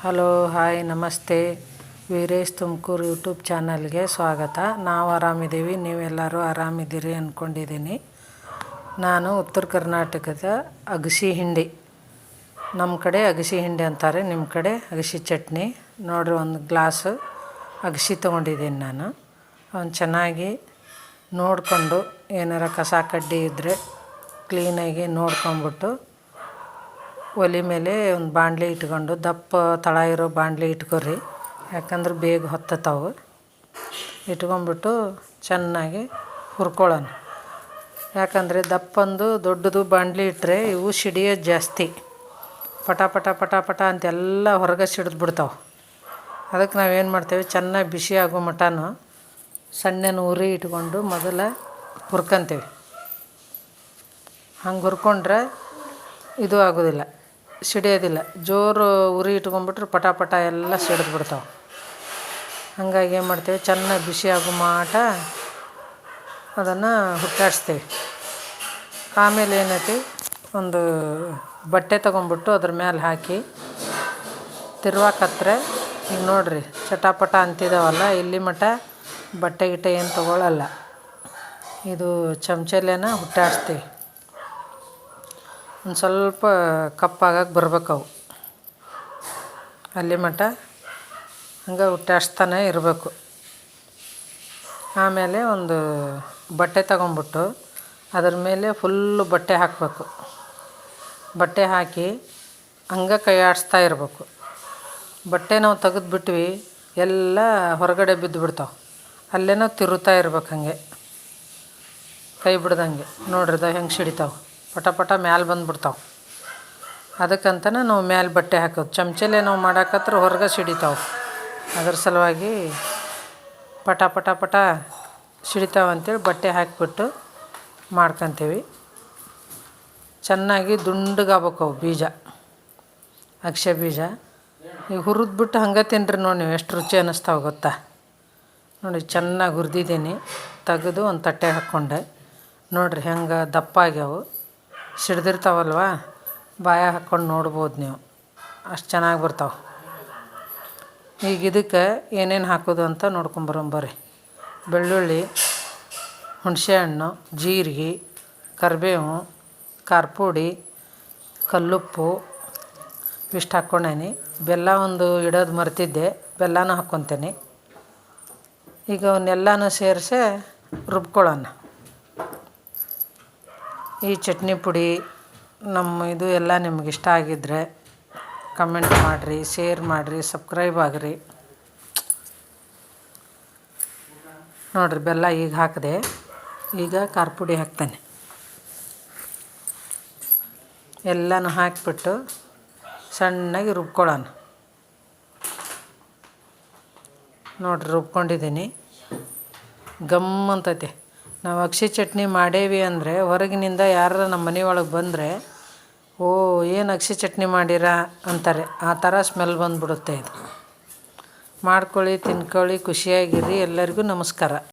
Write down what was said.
Hello, hi, ನಮಸ್ತೆ. Veeresh Tumakuru YouTube ಚಾನಲ್ಗೆ ಸ್ವಾಗತ. ನಾವು ಆರಾಮಿದ್ದೀವಿ. ನೀವೆಲ್ಲರೂ ಆರಾಮಿದ್ದೀರಿ ಅಂದ್ಕೊಂಡಿದ್ದೀನಿ ನಾನು ಉತ್ತರ ಕರ್ನಾಟಕದ ಅಗಸಿ ಹಿಂಡಿ. ನಮ್ಮ ಕಡೆ ಅಗಸಿ ಹಿಂಡಿ ಅಂತಾರೆ. ನಿಮ್ಮ ಕಡೆ ಅಗಸಿ ಚಟ್ನಿ. ನೋಡಿರಿ, ಒಂದು ಗ್ಲಾಸು ಅಗಸಿ ತೊಗೊಂಡಿದ್ದೀನಿ ನಾನು. ಅವನು ಚೆನ್ನಾಗಿ ನೋಡಿಕೊಂಡು ಏನಾರ ಕಸ ಕಡ್ಡಿ ಇದ್ದರೆ ಕ್ಲೀನಾಗಿ ನೋಡ್ಕೊಂಬಿಟ್ಟು ಒಲೆ ಮೇಲೆ ಒಂದು ಬಾಣಲೆ ಇಟ್ಕೊಂಡು, ದಪ್ಪ ತಳ ಇರೋ ಬಾಣಲೆ ಇಟ್ಕೊರಿ. ಯಾಕಂದ್ರೆ ಬೇಗ ಹೊತ್ತತಾವು. ಇಟ್ಕೊಂಬಿಟ್ಟು ಚೆನ್ನಾಗಿ ಹುರ್ಕೊಳ್ಳೋಣ. ಯಾಕಂದರೆ ದಪ್ಪಂದು ದೊಡ್ಡದು ಬಾಣಲೆ ಇಟ್ಟರೆ ಇವು ಸಿಡಿಯೋದು ಜಾಸ್ತಿ. ಪಟ ಪಟ ಪಟ ಪಟ ಅಂತೆಲ್ಲ ಹೊರಗೆ ಸಿಡಿದು ಬಿಡ್ತಾವೆ ಅದಕ್ಕೆ ನಾವೇನು ಮಾಡ್ತೇವೆ? ಚೆನ್ನಾಗಿ ಬಿಸಿ ಆಗೋ ಮಟನು ಸಣ್ಣನ ಉರಿ ಇಟ್ಕೊಂಡು ಮೊದಲ ಹುರ್ಕೊಂತೇವೆ. ಹಂಗೆ ಹುರ್ಕೊಂಡ್ರೆ ಇದು ಆಗೋದಿಲ್ಲ. ಸಿಡಿಯೋದಿಲ್ಲ. ಜೋರು ಉರಿ ಇಟ್ಕೊಂಡ್ಬಿಟ್ರೆ ಪಟ ಪಟ ಎಲ್ಲ ಸಿಡಿದು ಬಿಡ್ತಾವೆ. ಹಾಗಾಗಿ ಏನು ಮಾಡ್ತೇವೆ? ಚೆನ್ನಾಗಿ ಬಿಸಿ ಆಗೋ ಮಾಟ ಅದನ್ನು ಹುಟ್ಟಾಡಿಸ್ತೇವೆ. ಆಮೇಲೆ ಏನೈತಿ? ಒಂದು ಬಟ್ಟೆ ತೊಗೊಂಬಿಟ್ಟು ಅದ್ರ ಮೇಲೆ ಹಾಕಿ ತಿರ್ವಾಕತ್ರೆ, ಈಗ ನೋಡಿರಿ ಚಟಾಪಟ ಅಂತಿದಾವಲ್ಲ, ಇಲ್ಲಿ ಮಟ ಬಟ್ಟೆ ಗಿಟ್ಟೆ ಏನು ತೊಗೊಳ್ಳಲ್ಲ ಇದು ಚಮಚಲೇನ ಹುಟ್ಟಾಡಿಸ್ತೀವಿ. ಒಂದು ಸ್ವಲ್ಪ ಕಪ್ಪಾಗಕ್ಕೆ ಬರ್ಬೇಕು ಅವು. ಅಲ್ಲಿ ಮಟ ಹಂಗೆ ಹುಟ್ಟಾಡ್ಸ್ತಾನೆ ಇರಬೇಕು. ಆಮೇಲೆ ಒಂದು ಬಟ್ಟೆ ತಗೊಂಬಿಟ್ಟು ಅದ್ರ ಮೇಲೆ ಫುಲ್ಲು ಬಟ್ಟೆ ಹಾಕಬೇಕು. ಬಟ್ಟೆ ಹಾಕಿ ಹಂಗೆ ಕೈ ಆಡಿಸ್ತಾ ಇರಬೇಕು. ಬಟ್ಟೆ ನಾವು ತೆಗೆದು ಬಿಟ್ವಿ, ಎಲ್ಲ ಹೊರಗಡೆ ಬಿದ್ದು ಬಿಡ್ತಾವೆ. ಅಲ್ಲೇನೋ ತಿರುತ್ತಾ ಇರ್ಬೇಕು ಹಾಗೆ. ಕೈ ಬಿಡ್ದಂಗೆ. ನೋಡ್ರಿದ ಹೆಂಗೆ ಸಿಡಿತಾವೆ. ಪಟ ಪಟ ಮ್ಯಾಲೆ ಬಂದುಬಿಡ್ತಾವೆ. ಅದಕ್ಕಂತನೇ ನಾವು ಮ್ಯಾಲೆ ಬಟ್ಟೆ ಹಾಕೋದು. ಚಮಚಲೆ ನಾವು ಮಾಡಾಕತ್ರ ಹೊರಗೆ ಸಿಡಿತಾವೆ. ಅದ್ರ ಸಲುವಾಗಿ ಪಟ ಪಟ ಪಟ ಸಿಡಿತಾವೆ ಅಂತೇಳಿ ಬಟ್ಟೆ ಹಾಕಿಬಿಟ್ಟು ಮಾಡ್ಕೊತೀವಿ. ಚೆನ್ನಾಗಿ ದುಂಡುಗಾಬೇಕು ಅವು ಬೀಜ, ಅಕ್ಷಯ ಬೀಜ. ಈಗ ಹುರಿದ್ಬಿಟ್ಟು ಹಂಗೆ ತಿನ್ನಿರಿ ನೋಡಿ ನೀವು, ಎಷ್ಟು ರುಚಿ ಅನ್ನಿಸ್ತಾವೆ ಗೊತ್ತಾ? ನೋಡಿ ಚೆನ್ನಾಗಿ ಹುರಿದಿದ್ದೀನಿ. ತೆಗೆದು ಒಂದು ತಟ್ಟೆ ಹಾಕ್ಕೊಂಡೆ ನೋಡಿರಿ ಹೆಂಗೆ ದಪ್ಪ ಆಗ್ಯಾವು ಸಿಡ್ದಿರ್ತಾವಲ್ವ? ಬಾಯ ಹಾಕ್ಕೊಂಡು ನೋಡ್ಬೋದು ನೀವು. ಅಷ್ಟು ಚೆನ್ನಾಗಿ ಬರ್ತಾವೆ. ಈಗ ಇದಕ್ಕೆ ಏನೇನು ಹಾಕೋದು ಅಂತ ನೋಡ್ಕೊಂಬರೋಣ ಬರ್ರಿ. ಬೆಳ್ಳುಳ್ಳಿ, ಹುಣಸೆಹಣ್ಣು, ಜೀರಿಗೆ, ಕರಿಬೇವು ಖಾರ ಪುಡಿ ಕಲ್ಲುಪ್ಪು, ಇಷ್ಟು ಹಾಕ್ಕೊಂಡೇನಿ. ಬೆಲ್ಲ ಒಂದು ಇಡೋದು ಮರ್ತಿದ್ದೆ. ಬೆಲ್ಲನೂ ಹಾಕ್ಕೊತೇನೆ ಈಗ ಅವನ್ನೆಲ್ಲನೂ ಸೇರಿಸಿ ರುಬ್ಕೊಳ್ಳೋಣ. ಈ ಚಟ್ನಿ ಪುಡಿ, ನಮ್ಮ ಇದು ಎಲ್ಲ ನಿಮ್ಗೆ ಇಷ್ಟ ಆಗಿದ್ದರೆ ಕಮೆಂಟ್ ಮಾಡಿರಿ ಶೇರ್ ಮಾಡಿರಿ ಸಬ್ಸ್ಕ್ರೈಬ್ ಆಗಿರಿ. ನೋಡಿರಿ, ಬೆಲ್ಲ ಈಗ ಹಾಕಿದೆ. ಈಗ ಖಾರ ಪುಡಿ ಹಾಕ್ತೇನೆ. ಎಲ್ಲನೂ ಹಾಕಿಬಿಟ್ಟು ಸಣ್ಣಗೆ ರುಬ್ಕೊಳ್ಳೋಣ. ನೋಡಿರಿ, ರುಬ್ಕೊಂಡಿದ್ದೀನಿ. ಗಮ್ ಅಂತೈತೆ. ನಾವು ಅಕ್ಷಿ ಚಟ್ನಿ ಮಾಡೇವಿ ಅಂದರೆ ಹೊರಗಿನಿಂದ ಯಾರು ನಮ್ಮ ಮನೆ ಒಳಗೆ ಬಂದರೆ, ಓ, ಏನು ಅಕ್ಷಿ ಚಟ್ನಿ ಮಾಡಿರಾ? ಅಂತಾರೆ. ಆ ಥರ ಸ್ಮೆಲ್ ಬಂದುಬಿಡುತ್ತೆ ಇದು. ಮಾಡ್ಕೊಳ್ಳಿ, ತಿನ್ಕೊಳ್ಳಿ, ಖುಷಿಯಾಗಿರಿ, ಎಲ್ಲರಿಗೂ ನಮಸ್ಕಾರ.